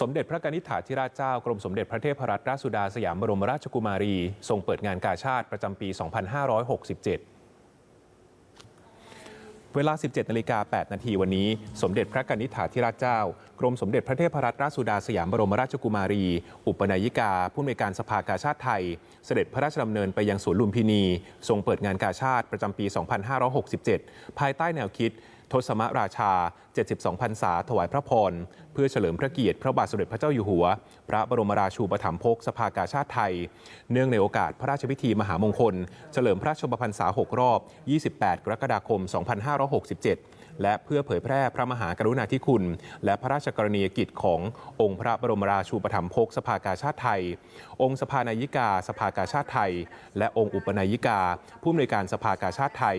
สมเด็จพระกนิษฐาธิราชเจ้ากรมสมเด็จพระเทพรัตนราชสุดาสยามบรมราชกุมารี ทรงเปิดงานกาชาติประจำปี 2567เวลา 17 นาฬิกา 8 นาทีวันนี้ สมเด็จพระกนิษฐาธิราชเจ้า กรมสมเด็จพระเทพรัตนราชสุดาสยามบรมราชกุมารี อุปนายิกา ผู้อำนวยการสภากาชาติไทย เสด็จพระราชดำเนินไปยังสวนลุมพินี ทรงเปิดงานกาชาติประจำปี 2567 ภายใต้แนวคิด ทศมราชา 72พรรษาถวายพระพร เพื่อเฉลิมพระเกียรติพระบาทสมเด็จพระเจ้าอยู่หัว พระบรมราชูปถัมภกสภากาชาติไทย เนื่องในโอกาสพระราชพิธีมหามงคล เฉลิมพระชนมพรรษา 6 รอบ 28 กรกฎาคม 2567 และเพื่อเผยแพร่พระมหากรุณาธิคุณ และพระราชกรณียกิจขององค์พระบรมราชูปถัมภกสภากาชาติไทย องค์สภานายิกาสภากาชาติไทย และองค์อุปนายิกาผู้อำนวยการสภากาชาติไทย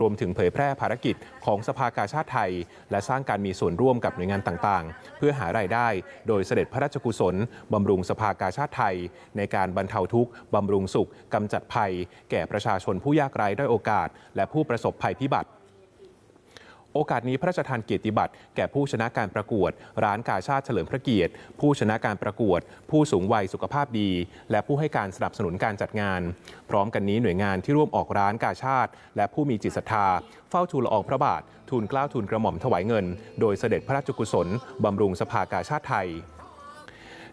รวมถึงเผยแพร่ภารกิจของสภากาชาติไทย และสร้างการมีส่วนร่วมกับหน่วยงานต่างๆ เพื่อหารายได้ โดยเสด็จพระราชกุศลบำรุงสภากาชาติไทย ในการบรรเทาทุกข์บำรุงสุขกำจัดภัย แก่ประชาชนผู้ยากไร้ด้อยโอกาส และผู้ประสบภัยพิบัติ โอกาสนี้พระราชทานเกียรติบัตรแก่ผู้ชนะการประกวด ร้านกาชาติเฉลิมพระเกียรติ ผู้ชนะการประกวด ผู้สูงวัยสุขภาพดี และผู้ให้การสนับสนุนการจัดงาน พร้อมกันนี้หน่วยงานที่ร่วมออกร้านกาชาติ และผู้มีจิตศรัทธา เฝ้าทูลละอองพระบาท ทูลเกล้าทูลกระหม่อมถวายเงิน โดยเสด็จพระราชกุศลบำรุงสภากาชาติไทย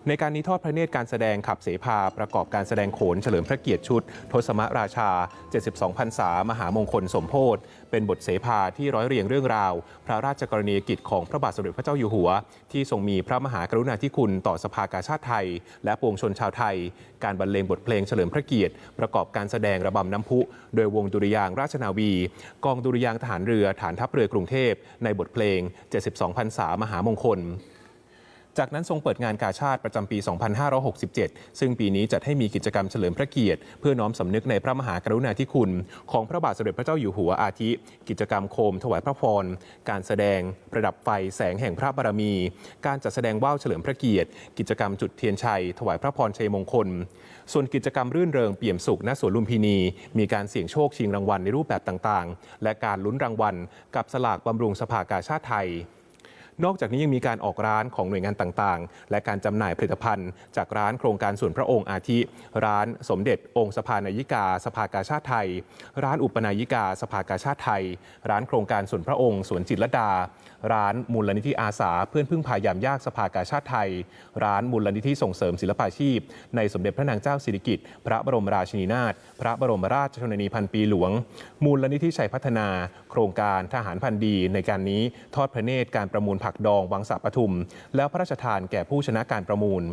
ในการนี้ทอดพระเนตรการแสดงขับเสภาประกอบการแสดงโขนเฉลิมพระเกียรติชุด ทศมราชา 72พรรษามหามงคลสมโพธิเป็นบทเสภาที่ร้อยเรียงเรื่องราว พระราชกรณียกิจของพระบาทสมเด็จพระเจ้าอยู่หัว ที่ทรงมีพระมหากรุณาธิคุณต่อสภากาชาติไทย และปวงชนชาวไทย การบรรเลงบทเพลงเฉลิมพระเกียรติ ประกอบการแสดงระบำน้ำพุ โดยวงดุริยางราชนาวี กองดุริยางทหารเรือฐานทัพเรือกรุงเทพในบทเพลง 72พรรษามหามงคล จากนั้นทรงเปิดงานกาชาติประจำปี 2567 ซึ่งปีนี้จัดให้มีกิจกรรมเฉลิมพระเกียรติ เพื่อน้อมสำนึกในพระมหากรุณาธิคุณ ของพระบาทสมเด็จพระเจ้าอยู่หัวอาทิ กิจกรรมโคมถวายพระพร การแสดง ประดับไฟแสงแห่งพระบารมี การจัดแสดงว่าวเฉลิมพระเกียรติ กิจกรรมจุดเทียนชัย ถวายพระพรชัยมงคล ส่วนกิจกรรมรื่นเริงเปี่ยมสุขณสวนลุมพินี มีการเสี่ยงโชคชิงรางวัลในรูปแบบต่างๆ และการลุ้นรางวัล กับสลากบำรุงสภากาชาติไทย นอกจากนี้ยังมีการออกร้านของหน่วยงานต่างๆ และการจำหน่ายผลิตภัณฑ์ จากร้านโครงการส่วนพระองค์อาทิ ร้านสมเด็จองค์สภานายิกา สภากาชาติไทย ร้านอุปนายิกา สภากาชาติไทย ร้านโครงการส่วนพระองค์สวนจิตรดา ร้านมูลนิธิอาสา เพื่อนพึ่งพายามยากสภากาชาติไทย ร้านมูลนิธิส่งเสริมศิลปาชีพ ในสมเด็จพระนางเจ้าสิริกิติ์พระบรมราชินีนาถพระบรมราชชนนีพันปีหลวง มูลนิธิชัยพัฒนา โครงการทหารพันดีในการนี้ทอดพระเนตรการประมูลผักดองวังสะปทุม แล้วพระราชทานแก่ผู้ชนะการประมูล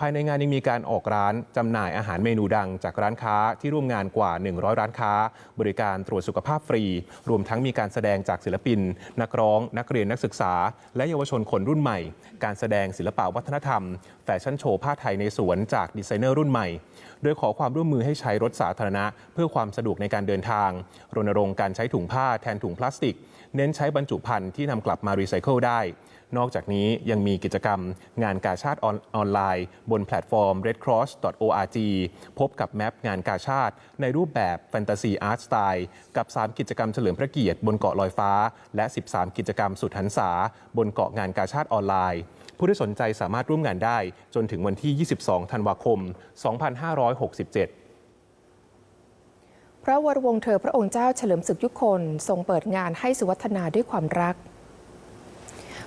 ภายในงานยังมีการออกร้านจำหน่ายอาหารเมนูดังจากร้านค้าที่ร่วมงานกว่า 100 ร้านค้า บริการตรวจสุขภาพฟรี รวมทั้งมีการแสดงจากศิลปิน นักร้อง นักเรียนนักศึกษา และเยาวชนคนรุ่นใหม่ การแสดงศิลปะวัฒนธรรมแฟชั่นโชว์ผ้าไทยในสวนจากดีไซเนอร์รุ่นใหม่ โดยขอความร่วมมือให้ใช้รถสาธารณะ เพื่อความสะดวกในการเดินทาง รณรงค์การใช้ถุงผ้าแทนถุงพลาสติก เน้นใช้บรรจุภัณฑ์ที่นำกลับมารีไซเคิลได้ นอกจากนี้ยังมีกิจกรรมงานกาชาติออนออนไลน์ บนแพลตฟอร์ม redcross.org พบกับแมปงานกาชาติ ในรูปแบบแฟนตาซีอาร์ตสไตล์กับ 3 กิจกรรมเฉลิมพระเกียรติบนเกาะลอยฟ้า และ 13 กิจกรรมสุดหันษา บนเกาะงานกาชาติออนไลน์ ผู้ที่สนใจสามารถร่วมงานได้ จนถึงวันที่ 22 ธันวาคม 2567 พระวรวงศ์เธอพระองค์เจ้าเฉลิมศึกยุคนทรงเปิดงานให้สุวัฒนาด้วยความรัก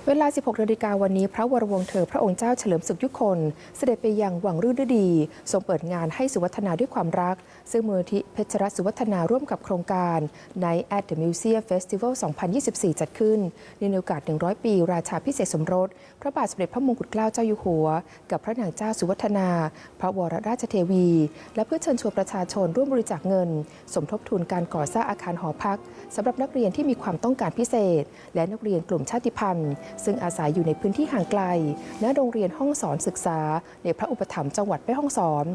เวลา 16นาฬิกาวันนี้พระวรวงศ์เธอพระองค์เจ้าเฉลิมศึกยุคน เสด็จไปยังวังรื่นฤดี ทรงเปิดงานให้สุวัฒนาด้วยความรัก ซึ่งมูลที่เพชรรัสุวัฒนาร่วมกับโครงการ Night at the Museum Festival 2024 จัดขึ้น ในโอกาส 100 ปี ราชาพิเศษสมรส พระบาทสมเด็จพระมงกุฎเกล้าเจ้าอยู่หัว กับพระนางเจ้าสุวัฒนา พระวรราชเทวี และเพื่อเชิญชวนประชาชนร่วมบริจาคเงิน สมทบทุนการก่อสร้างอาคารหอพักสำหรับนักเรียนที่มีความต้องการพิเศษ และนักเรียนกลุ่มชาติพันธุ์ซึ่งอาศัยอยู่ในพื้นที่ห่างไกลณโรงเรียนห้องสอนศึกษา ในพระอุปถัมภ์จังหวัดแม่ฮ่องสอน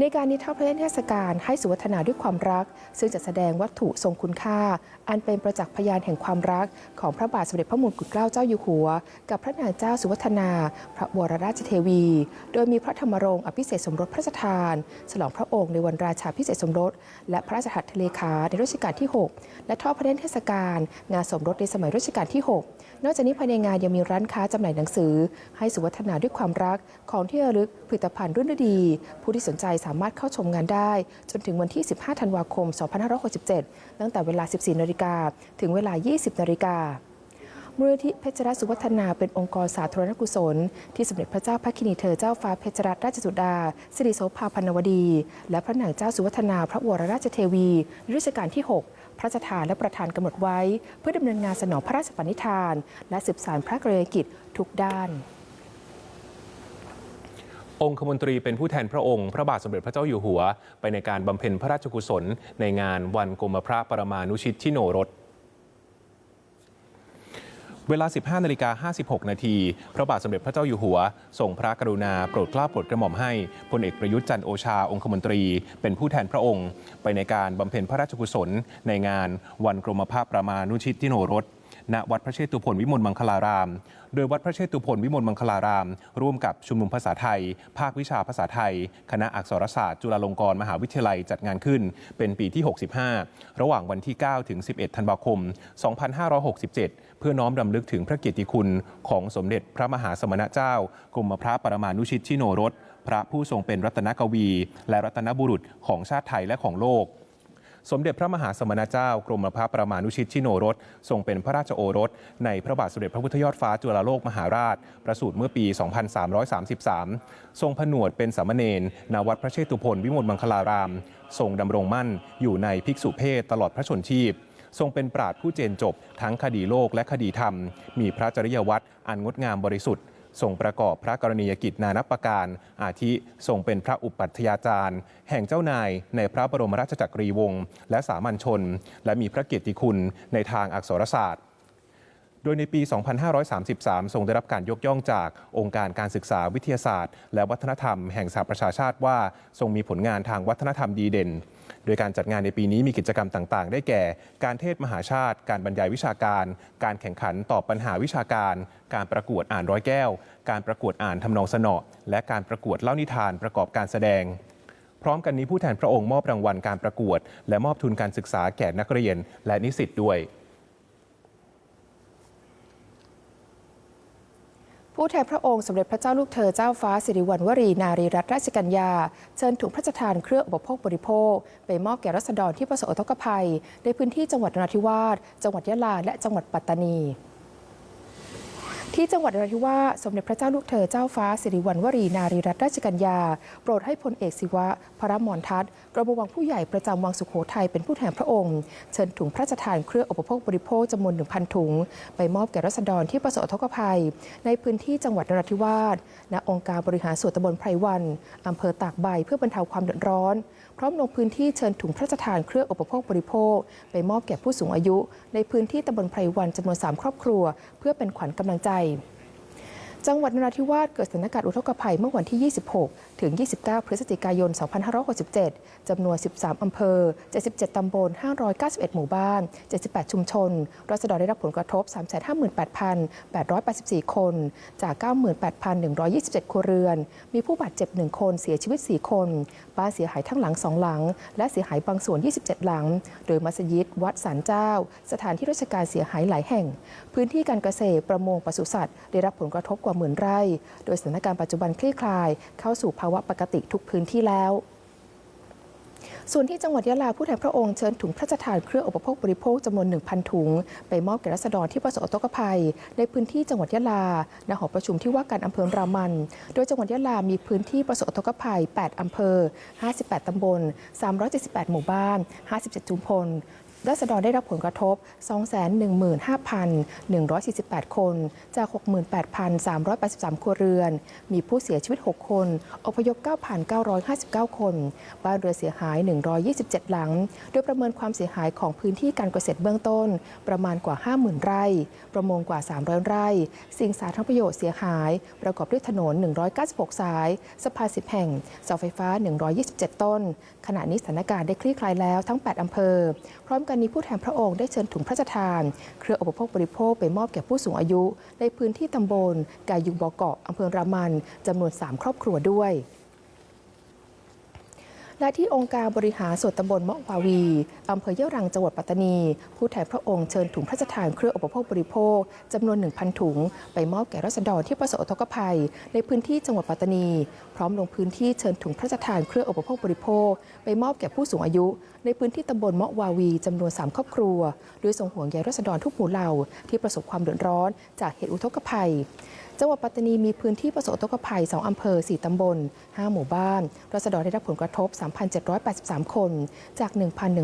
ในการนิทรรศพระเทศกาลให้สุวัฒนาด้วยความรัก ซึ่งจะแสดงวัตถุทรงคุณค่า อันเป็นประจักษ์พยานแห่งความรัก ของพระบาทสมเด็จพระมงกุฎเกล้าเจ้าอยู่หัว กับพระนางเจ้าสุวัฒนา พระวรราชเทวี โดยมีพระธรรมรงค์อภิเษกสมรสพระราชทาน ฉลองพระองค์ในวันราชาพิเศษสมรส และพระราชหัตถเลขาในรัชกาลที่ 6 และทอดพระเนตรเทศกาลงานสมรสในสมัยรัชกาลที่ 6 นอกจากนี้ภายในงานยังมีร้านค้าจำหน่ายหนังสือ ให้สุวัฒนาด้วยความรักของที่ระลึกผลิตภัณฑ์รุ่นดี ผู้ที่สนใจสามารถเข้าชมงานได้ จนถึงวันที่ 15 ธันวาคม 2567 ตั้งแต่เวลา 14 นาฬิกาถึงเวลา 20 นาฬิกามูลนิธิเพชรรัตสุวัฒนาเป็นองค์กรสาธารณกุศล ที่สมเด็จพระเจ้าพระคินีเธอเจ้าฟ้าเพชรรัตนราชสุดา สิริโสภาพันวดี และพระนางเจ้าสุวัฒนาพระวรราชเทวีรัชกาลที่ 6 พระราชทานและประธานกำหนดไว้ เพื่อดำเนินงานสนองพระราชปณิธาน และสืบสานพระกรณียกิจทุกด้าน องคมนตรีเป็นผู้แทนพระองค์ พระบาทสมเด็จพระเจ้าอยู่หัว ไปในการบำเพ็ญพระราชกุศล ในงานวันกรมพระปรมานุชิตชิโนรส เวลา 15นาฬิกา56 นาที พระบาทสมเด็จพระเจ้าอยู่หัวทรงพระกรุณาโปรดเกล้าโปรดกระหม่อมให้พลเอกประยุทธ์จันทร์โอชาองคมนตรี เป็นผู้แทนพระองค์ ไปในการบำเพ็ญพระราชกุศลในงานวันกรมพระประมานุชิตทิโนรส ณวัดพระเชตุพนวิมลมังคลาราม โดยวัดพระเชตุพนวิมลมังคลาราม ร่วมกับชุมนุมภาษาไทย ภาควิชาภาษาไทย คณะอักษรศาสตร์จุฬาลงกรณ์มหาวิทยาลัยจัดงานขึ้น เป็นปีที่ 65 ระหว่างวันที่ 9 ถึง 11 ธันวาคม 2567 เพื่อน้อมรำลึกถึงพระเกียรติคุณของสมเด็จพระมหาสมณเจ้ากรมพระปรมานุชิตชิโนรสพระผู้ทรงเป็นรัตนกวี และรัตนบุรุษของชาติไทยและของโลก สมเด็จพระมหาสมณเจ้ากรมพระประมาณุชิตชิโนรสทรงเป็นพระราชโอรส ในพระบาทสมเด็จพระพุทธยอดฟ้าจุฬาโลกมหาราช ประสูติเมื่อปี 2333 ทรงผนวดเป็นสามเณรณวัดพระเชตุพนวิมลมังคลาราม ทรงดำรงมั่นอยู่ในภิกษุเพศตลอดพระชนชีพทรงเป็นปราดผู้เจนจบ ทั้งคดีโลกและคดีธรรม มีพระจริยวัตรอันงดงามบริสุทธิ์ ทรงประกอบพระกรณียกิจนานับประการ อาทิทรงเป็นพระอุปัฏยาจารย์ แห่งเจ้านายในพระบรมราชจักรีวงศ์และสามัญชน และมีพระเกียรติคุณในทางอักษรศาสตร์ โดยในปี 2533 ทรงได้รับการยกย่องจากองค์การการศึกษาวิทยาศาสตร์ และวัฒนธรรมแห่งสหประชาชาติว่าทรงมีผลงานทางวัฒนธรรมดีเด่น โดยการจัดงานในปีนี้มีกิจกรรมต่าง ๆ ได้แก่ การเทศมหาชาติ การบรรยายวิชาการ การแข่งขันตอบปัญหาวิชาการ การประกวดอ่านร้อยแก้ว การประกวดอ่านทำนองสนอและการประกวดเล่านิทานประกอบการแสดงพร้อมกันนี้ผู้แทนพระองค์มอบรางวัลการประกวด และมอบทุนการศึกษาแก่นักเรียน และนิสิตด้วย ผู้แทนพระองค์สมเด็จพระเจ้าลูกเธอเจ้าฟ้าสิริวัณวรีนารีรัตนราชกัญญา เชิญถุงพระราชทานเครื่องอุปโภคบริโภค ไปมอบแก่รัษฎรที่ประสบอุทกภัย ในพื้นที่จังหวัดนราธิวาสจังหวัดยะลาและจังหวัดปัตตานี ที่จังหวัดนราธิวาสสมเด็จพระเจ้าลูกเธอเจ้าฟ้าสิริวัณวรีนารีรัตนราชกัญญา โปรดให้พลเอกศิวะ พระมรทัตกรมวังผู้ใหญ่ประจำวังสุโขทัยเป็นผู้แทนพระองค์ เชิญถุงพระราชทานเครื่องอุปโภคบริโภคจำนวน 1,000 ถุง ไปมอบแก่รัษฎรที่ประสบอุทกภัย ในพื้นที่จังหวัดนราธิวาสณองค์การบริหารส่วนตำบลไพรวันอำเภอตากใบเพื่อบรรเทาความเดือดร้อน พร้อมลงพื้นที่เชิญถุงพระราชทานเครื่องอุปโภคบริโภค ไปมอบแก่ผู้สูงอายุ ในพื้นที่ตำบลไพรวันจำนวน 3 ครอบครัว เพื่อเป็นขวัญกำลังใจจังหวัดนราธิวาสเกิดสถานการณ์อุทกภัยเมื่อวันที่ 26 ถึง 29 พฤศจิกายน 2567 จำนวน 13 อำเภอ 77 ตำบล 591 หมู่บ้าน 78 ชุมชน รัษฎรได้รับผลกระทบ 358,884 คน จาก 98,127 ครัวเรือน มีผู้บาดเจ็บ 1 คน เสียชีวิต 4 คน บ้านเสียหายทั้งหลัง 2 หลัง และเสียหายบางส่วน 27 หลัง โดยมัสยิด วัดสันเจ้า สถานที่ราชการเสียหายหลายแห่ง พื้นที่การเกษตร ประมง ปศุสัตว์ ได้รับผลกระทบกว่าหมื่นไร่ โดยสถานการณ์ปัจจุบันคลี่คลาย เข้าสู่ภาวะปกติทุกพื้นที่แล้ว ส่วนที่จังหวัดยะลาผู้แทนพระองค์เชิญถุงพระราชทานเครื่องอุปโภคบริโภคจำนวน 1,000 ถุง ไปมอบแก่รัษฎรที่ประสบอุทกภัย ในพื้นที่จังหวัดยะลาณหอประชุมที่ว่าการอำเภอรามัน โดยจังหวัดยะลามีพื้นที่ประสบอุทกภัย 8 อำเภอ 58 ตำบล 378 หมู่บ้าน 57ชุมพล รัษฎรได้รับผลกระทบ 215,148 คน จาก 68,383 ครัวเรือน มีผู้เสียชีวิต 6 คน อพยพ 9,959 คน บ้านเรือเสียหาย 127 หลัง โดยประเมินความเสียหายของพื้นที่การเกษตรเบื้องต้น ประมาณกว่า 50,000 ไร่ ประมงกว่า 300 ไร่ สิ่งสาธารณประโยชน์เสียหาย ประกอบด้วยถนน 196 สาย สะพาน 10 แห่ง เสาไฟฟ้า 127 ต้น ขณะนี้สถานการณ์ได้คลี่คลายแล้วทั้ง 8 อำเภอ พร้อมกันนี้ผู้แทนพระองค์ได้เชิญถุงพระราชทาน เครืออุปโภคบริโภคไปมอบแก่ผู้สูงอายุ ในพื้นที่ตำบลกายุงบอเกาะอำเภอรามันจำนวน 3 ครอบครัวด้วย และที่องค์การบริหารส่วนตำบลมะวาวีอำเภอเยะรังจังหวัดปัตตานี ผู้แทนพระองค์เชิญถุงพระราชทานเครื่องอุปโภคบริโภคจำนวน 1,000 ถุง ไปมอบแก่รัษฎรที่ประสบอุทกภัย ในพื้นที่จังหวัดปัตตานี พร้อมลงพื้นที่เชิญถุงพระราชทานเครื่องอุปโภคบริโภค ไปมอบแก่ผู้สูงอายุ ในพื้นที่ตำบลมะวาวีจำนวน 3 ครอบครัวโดยส่งห่วงใยรัษฎรทุกหมู่เหล่าที่ประสบความเดือดร้อนจากเหตุอุทกภัย จังหวัดปัตตานีมีพื้นที่ประสบอุทกภัย 2 อำเภอ 4 ตำบล 5 หมู่บ้านรัษฎรได้รับผลกระทบ 3,783 คน จาก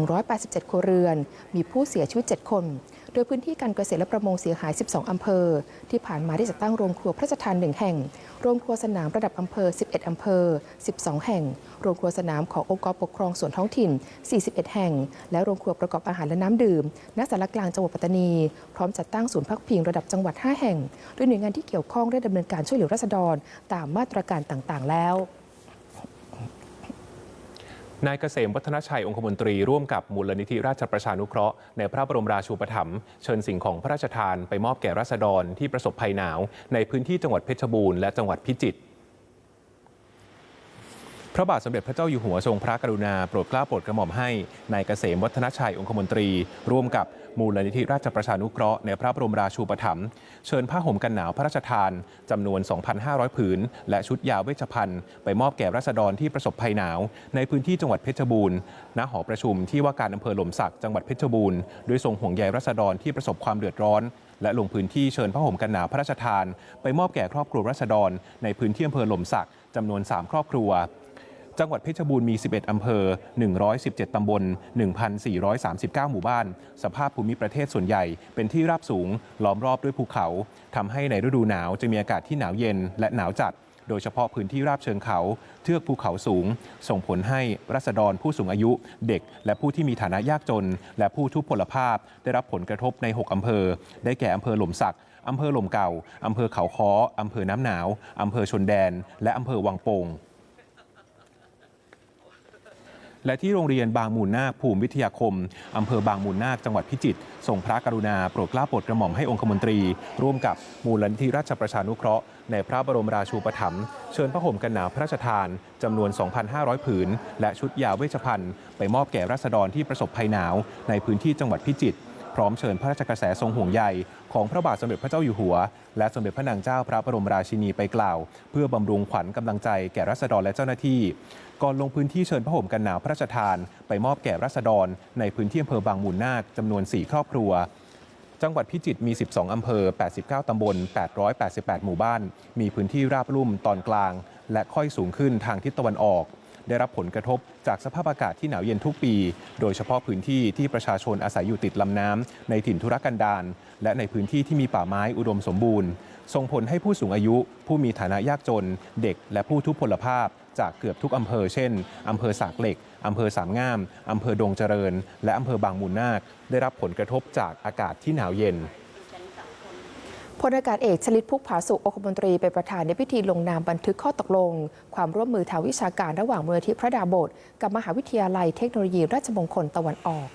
1,187 ครัวเรือน มีผู้เสียชีวิต 7 คน ดยพื้นที่การเกษตรและประมงเสียหาย 12 อำเภอ ที่ผ่านมาได้จัดตั้งโรงครัวพระราชทาน 1 แห่ง โรงครัวสนามระดับอำเภอ 11 อำเภอ 12 แห่ง โรงครัวสนามขององค์กรปกครองส่วนท้องถิ่น 41 แห่ง และโรงครัวประกอบอาหารและน้ำดื่ม ณ สารกลางจังหวัดปัตตานี พร้อมจัดตั้งศูนย์พักพิงระดับจังหวัด 5 แห่ง โดยหน่วยงานที่เกี่ยวข้องได้ดำเนินการช่วยเหลือราษฎร ตามมาตรการต่างๆ แล้ว นายเกษมวัฒนชัยองคมนตรีร่วมกับมูลนิธิราชประชานุเคราะห์ในพระบรมราชูปถัมภ์เชิญสิ่งของพระราชทานไปมอบแก่ราษฎรที่ประสบภัยหนาว ในพื้นที่จังหวัดเพชรบูรณ์และจังหวัดพิจิตร พระบาทสมเด็จพระเจ้าอยู่หัวทรงพระกรุณาโปรดเกล้าโปรดกระหม่อมให้นายเกษมวัฒนชัยองคมนตรี ร่วมกับมูลนิธิราชประชานุเคราะห์ในพระบรมราชูปถัมภ์เชิญผ้าห่มกันหนาวพระราชทานจำนวน 2,500 ผืน และชุดยาเวชภัณฑ์ ไปมอบแก่ราษฎรที่ประสบภัยหนาว ในพื้นที่จังหวัดเพชรบูรณ์ณหอประชุมที่ว่าการอำเภอหล่มสักจังหวัดเพชรบูรณ์ด้วยทรงห่วงใยราษฎรที่ประสบความเดือดร้อนและลงพื้นที่เชิญผ้าห่มกันหนาวพระราชทาน ไปมอบแก่ครอบครัวราษฎร ในพื้นที่อำเภอหล่มสักจำนวน 3 ครอบครัว จังหวัดเพชรบูรณ์มี 11 อำเภอ 117 ตำบล 1,439 หมู่บ้าน สภาพภูมิประเทศส่วนใหญ่เป็นที่ราบสูง ล้อมรอบด้วยภูเขาทำให้ในฤดูหนาวจะมีอากาศที่หนาวเย็นและหนาวจัด โดยเฉพาะพื้นที่ราบเชิงเขา เทือกภูเขาสูง ส่งผลให้รัษฎรผู้สูงอายุ เด็ก และผู้ที่มีฐานะยากจน และผู้ทุพพลภาพ ได้รับผลกระทบใน 6 อำเภอ ได้แก่อำเภอหล่มสักอำเภอหล่มเก่าอำเภอเขาค้ออำเภอน้ำหนาวอำเภอชนแดน และอำเภอวังโป่ง และที่โรงเรียนบางมูลนาคภูมิวิทยาคม อำเภอบางมูลนาคจังหวัดพิจิตรส่งพระกรุณาโปรดเกล้าโปรดกระหม่อมให้องคมนตรี ร่วมกับมูลนิธิราชประชานุเคราะห์ในพระบรมราชูปถัมภ์เชิญพระห่มกันหนาวพระราชทานจำนวน 2,500 ผืน และชุดยาเวชภัณฑ์ไปมอบแก่ราษฎรที่ประสบภัยหนาว ในพื้นที่จังหวัดพิจิตร พร้อมเชิญพระราชกระแสทรงห่วงใยของพระบาทสมเด็จพระเจ้าอยู่หัว และสมเด็จพระนางเจ้าพระบรมราชินีไปกล่าว เพื่อบำรุงขวัญกำลังใจแก่รัษฎรและเจ้าหน้าที่ ก่อนลงพื้นที่เชิญพระห่มกันหนาวพระราชทาน ไปมอบแก่รัษฎร ในพื้นที่อำเภอบางมูลนาคจำนวน 4 ครอบครัวจังหวัดพิจิตรมี 12 อำเภอ 89 ตำบล 888 หมู่บ้าน มีพื้นที่ราบลุ่มตอนกลาง และค่อยสูงขึ้นทางทิศตะวันออก ได้รับผลกระทบจากสภาพอากาศที่หนาวเย็นทุกปี โดยเฉพาะพื้นที่ที่ประชาชนอาศัยอยู่ติดลำน้ำในถิ่นธุรกันดารและในพื้นที่ที่มีป่าไม้อุดมสมบูรณ์ ส่งผลให้ผู้สูงอายุ ผู้มีฐานะยากจน เด็ก และผู้ทุพพลภาพ จากเกือบทุกอำเภอเช่นอำเภอสากเหล็กอำเภอสามงามอำเภอดงเจริญ และอำเภอบางมูลนาค ได้รับผลกระทบจากอากาศที่หนาวเย็น พลอากาศเอกชลิตพุกผาสุโองคมนตรีเป็นประธานในพิธีลงนามบันทึกข้อตกลง ความร่วมมือทางวิชาการระหว่างมูลนิธิพระดาบทกับมหาวิทยาลัยเทคโนโลยีราชมงคลตะวันออก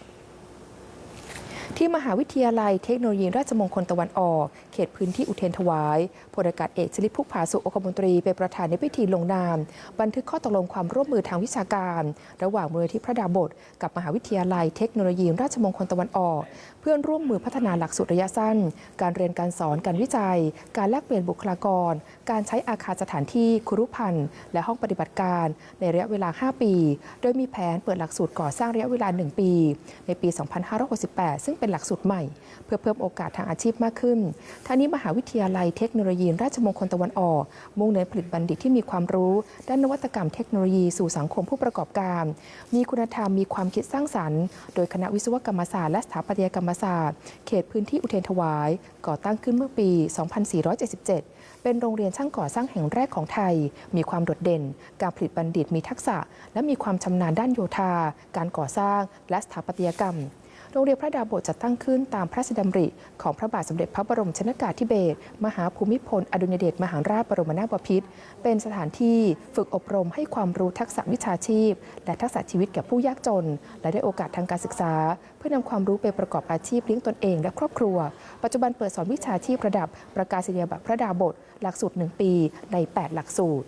ที่มหาวิทยาลัยเทคโนโลยีราชมงคลตะวันออก เขตพื้นที่อุเทนถวายพลอากาศเอกชลิตพุกผาสุองคมนตรีเป็นประธานในพิธีลงนาม บันทึกข้อตกลงความร่วมมือทางวิชาการ ระหว่างมูลนิธิพระดาบท กับมหาวิทยาลัยเทคโนโลยีราชมงคลตะวันออก เพื่อร่วมมือพัฒนาหลักสูตรระยะสั้น การเรียนการสอนการวิจัย การแลกเปลี่ยนบุคลากร การใช้อาคารสถานที่ครุพันธ์และห้องปฏิบัติการ ในระยะเวลา 5 ปี โดยมีแผนเปิดหลักสูตรก่อสร้างระยะเวลา 1 ปี ในปี 2568 ซึ่งเป็นหลักสูตรใหม่ เพื่อเพิ่มโอกาสทางอาชีพมากขึ้นทั้งนี้มหาวิทยาลัยเทคโนโลยี ราชมงคลตะวันออก มุ่งเน้นผลิตบัณฑิตที่มีความรู้ ด้านนวัตกรรมเทคโนโลยีสู่สังคมผู้ประกอบการ มีคุณธรรมมีความคิดสร้างสรรค์ โดยคณะวิศวกรรมศาสตร์และสถาปัตยกรรมศาสตร์ เขตพื้นที่อุเทรนถวาย ก่อตั้งขึ้นเมื่อปี 2477 เป็นโรงเรียนช่างก่อสร้างแห่งแรกของไทย มีความโดดเด่น การผลิตบัณฑิตมีทักษะ และมีความชำนาญด้านโยธา การก่อสร้าง และสถาปัตยกรรม โรงเรียนพระดาบทจัดตั้งขึ้นตามพระราชดำริของพระบาทสมเด็จพระบรมชนกาธิเบศรมหาภูมิพล อดุลยเดชมหาราชบรมนาถบพิตรเป็นสถานที่ฝึกอบรมให้ความรู้ทักษะวิชาชีพ และทักษะชีวิตแก่ผู้ยากจน และได้โอกาสทางการศึกษา เพื่อนำความรู้ไปประกอบอาชีพเลี้ยงตนเองและครอบครัว ปัจจุบันเปิดสอนวิชาชีพระดับประกาศนียบัตรพระดาบทหลักสูตร 1 ปีใน 8 หลักสูตร